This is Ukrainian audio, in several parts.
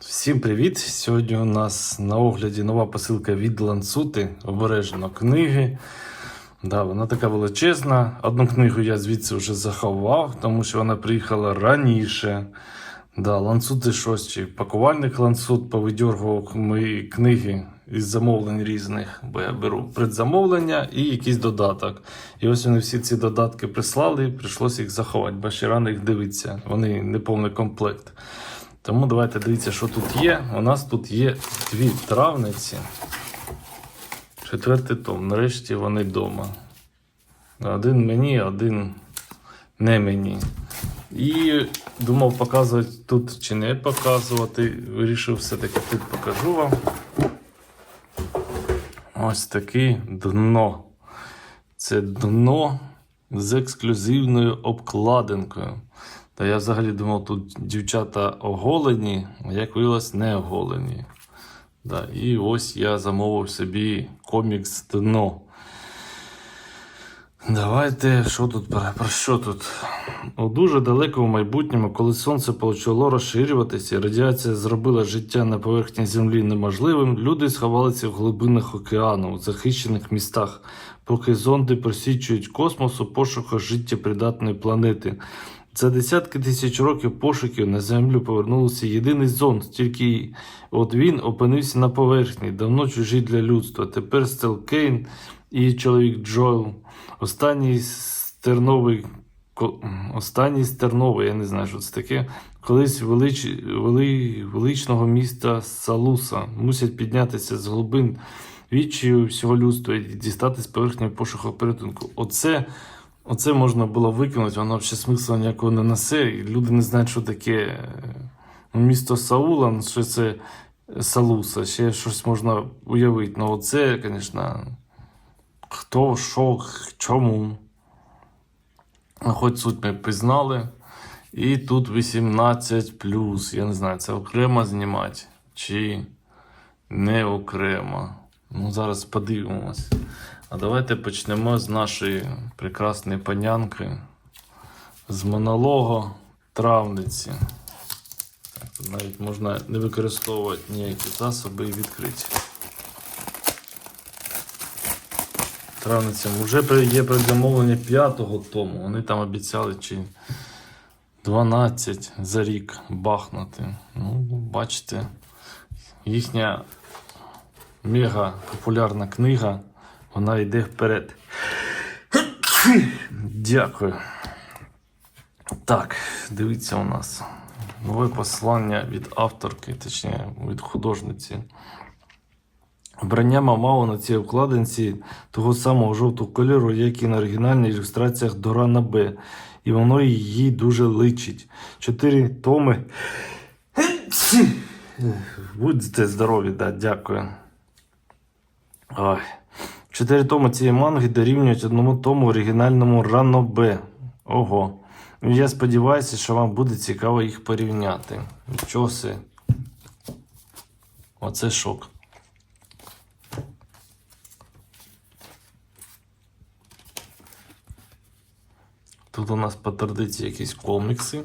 Всім привіт! Сьогодні у нас на огляді нова посилка від Ланцути, обережно книги. Да, вона така величезна. Одну книгу я звідси вже заховав, тому що вона приїхала раніше. Да, ланцути щось, чи пакувальник ланцут повидьоргував мої книги із замовлень різних, бо я беру предзамовлення і якийсь додаток. І ось вони всі ці додатки прислали, прийшлося їх заховати, бо ще рано їх дивитися. Вони не повний комплект. Тому давайте дивіться, що тут є. У нас тут є дві травниці. Четвертий том. Нарешті вони вдома. Один мені, один не мені. І думав показувати тут чи не показувати. Вирішив все-таки тут покажу вам. Ось таке дно. Це дно з ексклюзивною обкладинкою. Та я взагалі думав, тут дівчата оголені, а як виявилось, не оголені. Да, і ось я замовив собі комікс дно. Давайте, що тут про, що тут? У дуже далекому майбутньому, коли сонце почало розширюватися, і радіація зробила життя на поверхні землі неможливим, люди сховалися в глибинах океану, у захищених містах, поки зонди просічують космос у пошуках життєпридатної планети. За десятки тисяч років пошуків на землю повернувся єдиний зонд, тільки от він опинився на поверхні, давно чужий для людства. Тепер Стел Кейн і чоловік Джоел. Останній стерновий, останній стерновий, я не знаю, що це таке. Колись велич, вели, величного міста Салуса мусять піднятися з глибин відчаю всього людства і дістати з поверхні пошуку порятунку. Оце, оце можна було викинути, воно взагалі смисла ніякого не несе. І люди не знають, що таке е, місто Саула, ну, що це Салуса, ще щось можна уявити. Ну, оце, звісно. Хто, що, чому. Ну, Хоч суть ми пізнали. І тут 18 Я не знаю, це окремо знімати чи не окремо. Ну, зараз подивимось. А давайте почнемо з нашої прекрасної панянки, з монологу травниці. Так, навіть можна не використовувати ніякі засоби і відкрити. травницям. Вже є предзамовлення п'ятого тому. Вони там обіцяли чи 12 за рік бахнути. Ну, бачите, їхня мега популярна книга, вона йде вперед. Дякую. Так, дивіться у нас. Нове послання від авторки, точніше від художниці. Вбрання Мамао на цій обкладинці того самого жовтого кольору, як і на оригінальних ілюстраціях Дорана Б. І воно їй дуже личить. Чотири томи. Будьте здорові, да, дякую. Ой. Чотири томи цієї манги дорівнюють одному тому оригінальному Рано Б. Ого. Я сподіваюся, що вам буде цікаво їх порівняти. Нічого си. Оце шок. Тут у нас по традиції якісь комікси.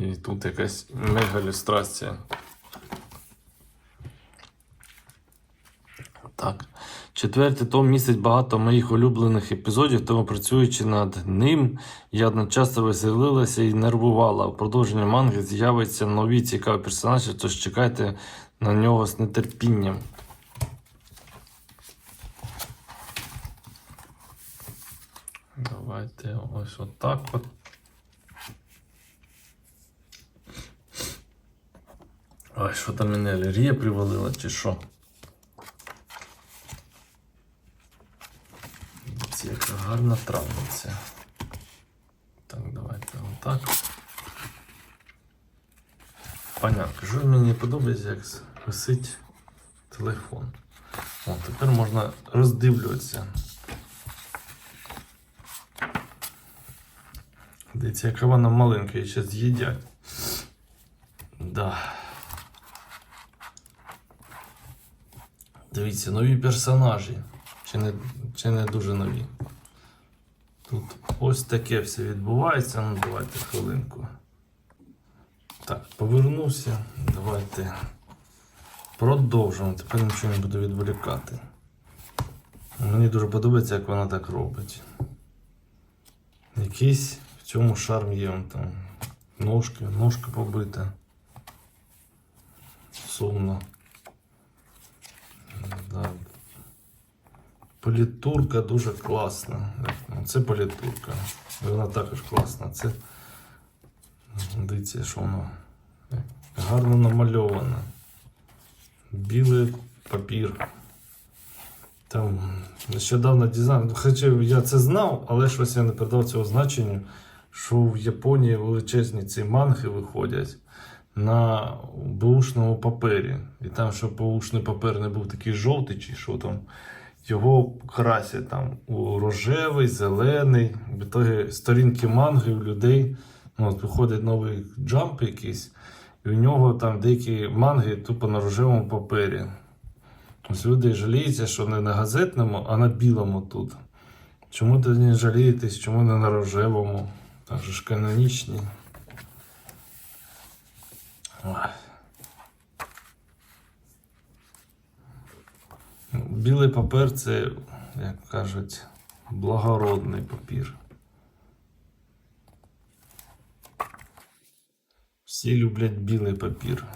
І тут якась мега-ілюстрація. Так. Четвертий том містить багато моїх улюблених епізодів, тому працюючи над ним, я одночасно веселилася і нервувала. У продовженні манги з'явиться нові цікаві персонажі, тож чекайте на нього з нетерпінням. Давайте ось отак от. Ой, що там мене алергія привалила, чи що? Це яка гарна травниця. Так, давайте отак. Понятно, що мені подобається, як висить телефон. О, тепер можна роздивлюватися. Дивіться, яка вона маленька, її ще з'їдять. Да. Дивіться, нові персонажі. Чи не, чи не дуже нові. Тут ось таке все відбувається. Ну, давайте хвилинку. Так, повернувся. Давайте продовжимо. Тепер нічого не буду відволікати. Мені дуже подобається, як вона так робить. Якийсь в цьому шарм є там. Ножки, ножка побита. Сумно. Політурка дуже класна. Це політурка. Вона також класна. Це дивіться, що воно гарно намальоване. Білий папір. Там нещодавно дизайн. ну, Хоча я це знав, але щось я не придав цього значенню, що в Японії величезні ці манги виходять на бушному папері. І там, щоб бушний папер не був такий жовтий, чи що там, його красять там у рожевий, зелений. В ітогі сторінки манги у людей. Ну, от виходить новий джамп якийсь, і у нього там деякі манги тупо на рожевому папері. Ось люди жаліються, що не на газетному, а на білому тут. Чому тоді не жалієтесь, чому не на рожевому? Так же ж канонічні. Білий папір це, як кажуть, благородний папір. Всі люблять білий папір.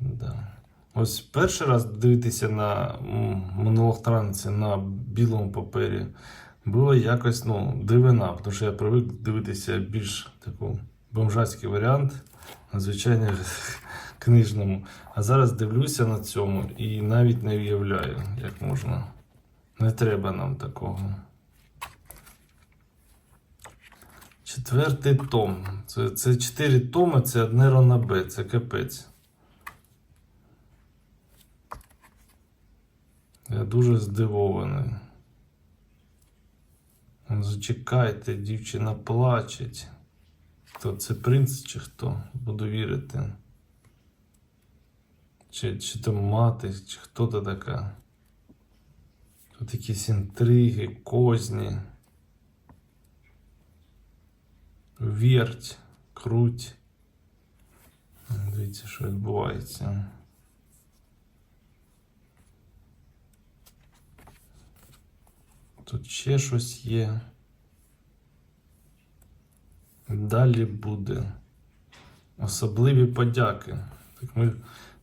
Да. Ось перший раз дивитися на м, монолог на білому папері було якось ну, дивина, тому що я привик дивитися більш таку бомжацький варіант на звичайно книжному. А зараз дивлюся на цьому і навіть не уявляю, як можна. Не треба нам такого. Четвертий том. Це, це чотири томи, це одне ранабе, це капець. Я дуже здивований. Зачекайте, дівчина плачеть. Хто це принц чи хто? Буду вірити. Чи, чи то мати, чи хто то така. Тут якісь інтриги, козні. Верть, круть. Дивіться, що відбувається. Тут ще щось є. Далі буде. Особливі подяки. Так ми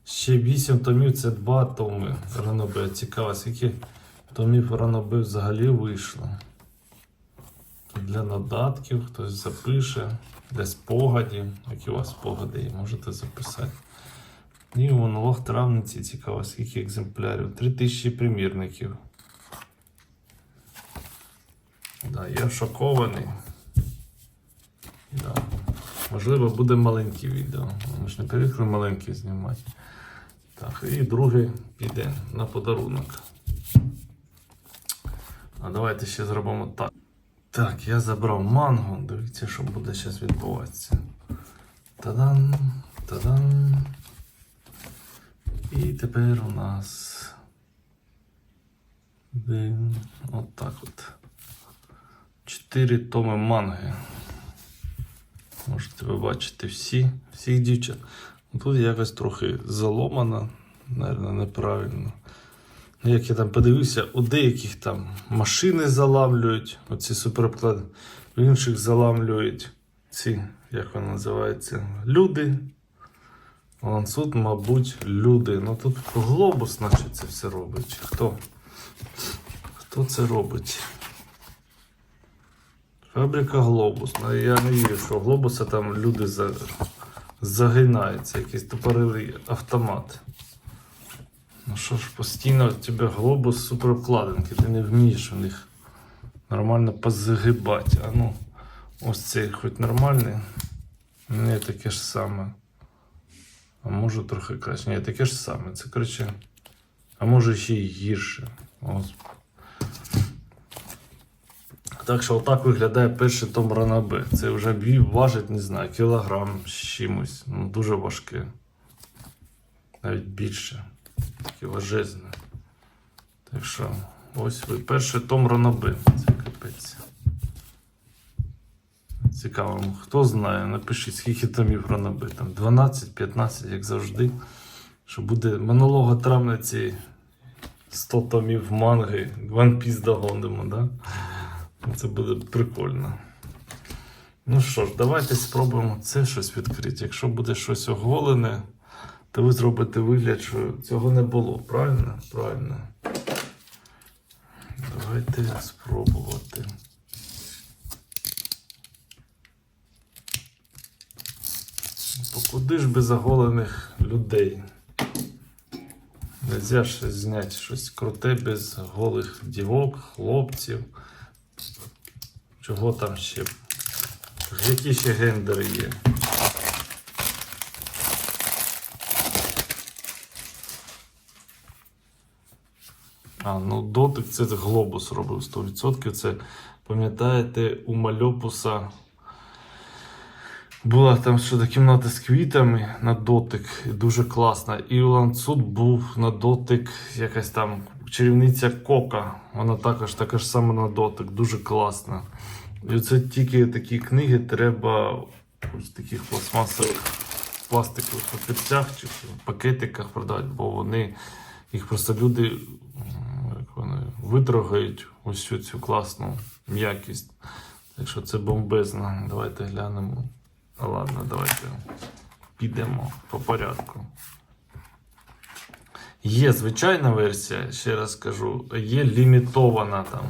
ще 8 томів це 2 томи Ранобе. Цікаво, скільки томів Ранобе взагалі вийшло. Для додатків хтось запише, для спогадів. Які у вас спогади є, можете записати. І монолог травниці цікаво, скільки екземплярів. 3000 примірників. Да, я шокований. Да. Можливо, буде маленьке відео. Ми ж не привикли маленьке знімати. Так, і друге піде на подарунок. А давайте ще зробимо так. Так, я забрав мангу. Дивіться, що буде зараз відбуватися. Та-дан, та-дан. І тепер у нас. Отак от. Чотири томи манги. Можете ви бачити всі, всіх дівчат. Тут якось трохи заломано, мабуть, неправильно. Ну, Як я там подивився, у деяких там машини заламлюють, оці суперобклади, в інших заламлюють ці, як вони називаються, люди. Лансут, мабуть, люди. Ну тут глобус, наче це все робить. Хто? Хто це робить? Фабрика Глобус. Ну, Я не вірю, що глобуса там люди за... загинаються, якийсь тупорилий автомат. Ну що ж, постійно у тебе глобус суперобкладинки, ти не вмієш у них нормально позагибати. А ну, ось цей хоч нормальний. Не таке ж саме. А може трохи краще. Ні, таке ж саме. Це коротше. А може ще й гірше. Ось. Так що отак виглядає перший том Ранабе. Це вже важить, не знаю, кілограм з чимось. Ну, дуже важке. Навіть більше. Таке важезне. Так що Ось ви перший том Роноби. Це капець. Цікаво, хто знає, напишіть, скільки томів Роноби. Там 12-15, як завжди. Що буде минулого травня ці 100 томів манги, One Piece догонимо, да? Це буде прикольно. Ну що ж, давайте спробуємо це щось відкрити. Якщо буде щось оголене, то ви зробите вигляд, що цього не було. Правильно? Правильно. Давайте спробувати. Бо куди ж без оголених людей? Нельзя ж зняти щось круте без голих дівок, хлопців. Чого там ще? Які ще гендери є? А, ну дотик це глобус робив 100%. Це пам'ятаєте, у Мальопуса була там щодо кімната з квітами на дотик, дуже класна. І у ланцут був на дотик якась там чарівниця Кока. Вона також така ж сама на дотик, дуже класна. І це тільки такі книги треба ось таких пластмасових пластикових папірцях чи пакетиках продати, бо вони їх просто люди як вони, витрогають ось цю, класну м'якість. Так що це бомбезно. Давайте глянемо. Ну ладно, давайте підемо по порядку. Є звичайна версія, ще раз кажу, є лімітована там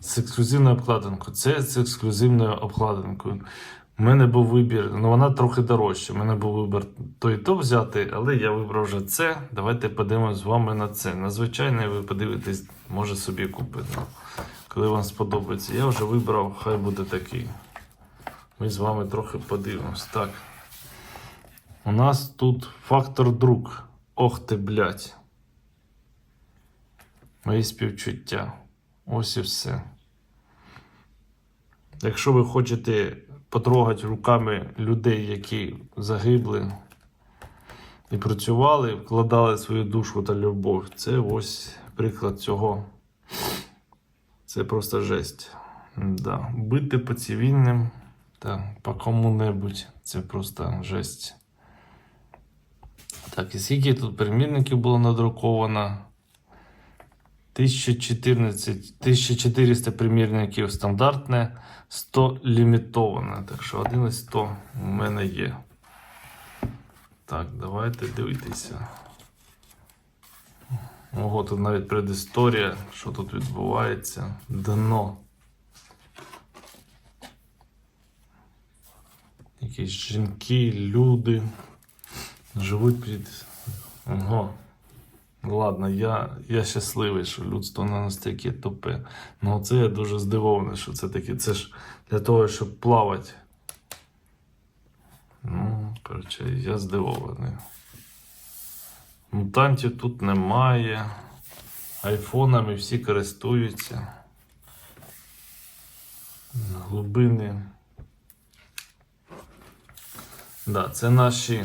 з ексклюзивною обкладинкою. Це з ексклюзивною обкладинкою. У мене був вибір, ну вона трохи дорожча. У мене був вибір то і то взяти, але я вибрав вже це. Давайте подивимось з вами на це. На звичайне ви подивитесь, може собі купити. Коли вам сподобається. Я вже вибрав, хай буде такий. Ми з вами трохи подивимось. Так. У нас тут фактор друк. Ох ти, блядь. Мої співчуття. Ось і все. Якщо ви хочете потрогати руками людей, які загибли і працювали, вкладали свою душу та любов, це ось приклад цього. Це просто жесть. Да. Бити по цивільним та по кому-небудь. Це просто жесть. Так, і скільки тут примірників було надруковано? 1014, 1400 примірників стандартне, 100 лімітоване. Так що 11 у мене є. Так, давайте дивитися. Ого, тут навіть предісторія, що тут відбувається. Дно. Якісь жінки, люди живуть під. Ого. Ладно, я, я щасливий, що людство не настільки тупе. Ну це я дуже здивований, що це таке. Це ж для того, щоб плавати. Ну, коротше, я здивований. Мутантів тут немає. Айфонами всі користуються. Глибини. Да, це наші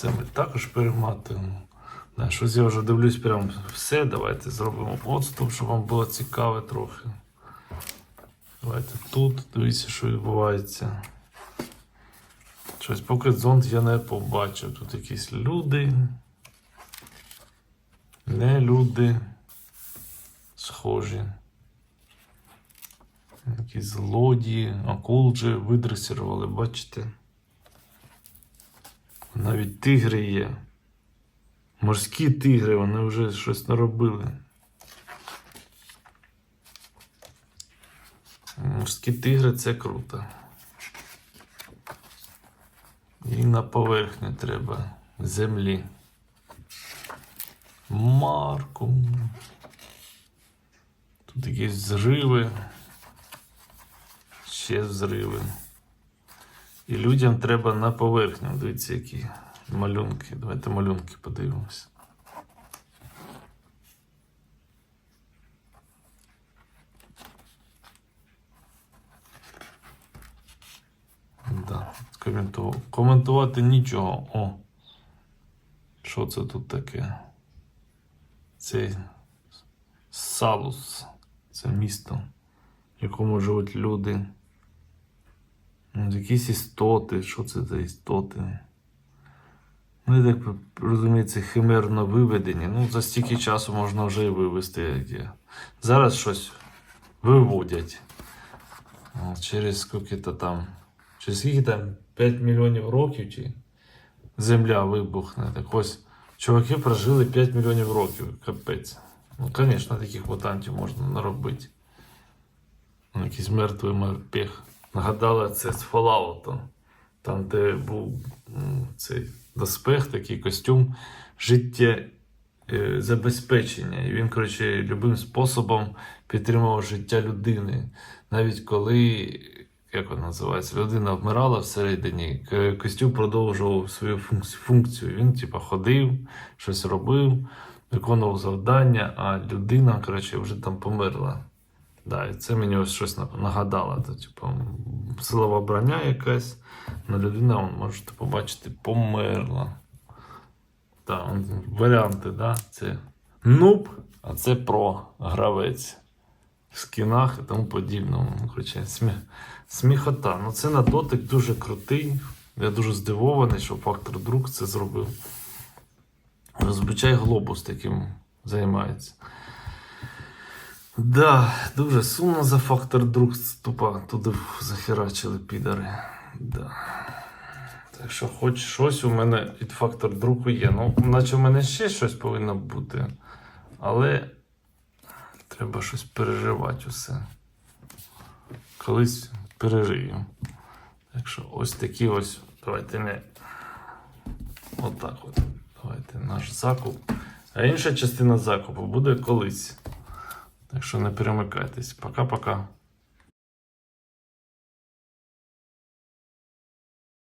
Це ми також перематуємо. Щось я вже дивлюсь прям все. Давайте зробимо подступ, щоб вам було цікаве трохи. Давайте тут, дивіться, що відбувається. Щось поки зонд я не побачив. Тут якісь люди. Не люди. Схожі. Якісь злодії, акул же видресірували, бачите? Навіть тигри є. Морські тигри, вони вже щось наробили. Морські тигри це круто. І на поверхню треба землі. Марку. Тут якісь взриви. Ще взриви. І людям треба на поверхню. Дивіться, які малюнки. Давайте малюнки подивимося. Да, коменту... Коментувати нічого. О. Що це тут таке? Це Салус. Це місто, в якому живуть люди. Ну, Якісь істоти. Що це за істоти? Ну, я так розумію, це химерно виведені. Ну, за стільки часу можна вже і вивести. Зараз щось виводять. Через скільки-то там. Через скільки там 5 мільйонів років чи земля вибухне. Так ось чуваки прожили 5 мільйонів років. Капець. Ну, звісно, таких мутантів можна наробити. Ну, якийсь мертвий морпех. Нагадали це з Fallout. Там, де був цей доспех, такий костюм життя е, забезпечення. І він, коротше, любим способом підтримував життя людини. Навіть коли, як воно називається, людина вмирала всередині, костюм продовжував свою функцію. Він, типа, ходив, щось робив, виконував завдання, а людина, коротше, вже там померла. Да, і це мені ось щось нагадало. То, типу, силова броня якась, але людина, вон, можете побачити, померла. Так, он, варіанти, да? Це нуб, а це про гравець в скінах і тому подібному. Ну, Хоча смі... сміхота. Ну це на дотик дуже крутий. Я дуже здивований, що фактор друг це зробив. Розбичай глобус таким займається. Да, дуже сумно за фактор друг тупа туди захерачили підари. Да. Так що, хоч щось у мене від фактор друку є. Ну, наче в мене ще щось повинно бути. Але треба щось переживати усе. Колись пережию. Так що ось такі ось. Давайте не. Отак от. Давайте наш закуп. А інша частина закупу буде колись. Так що не перемикайтесь. Пока-пока.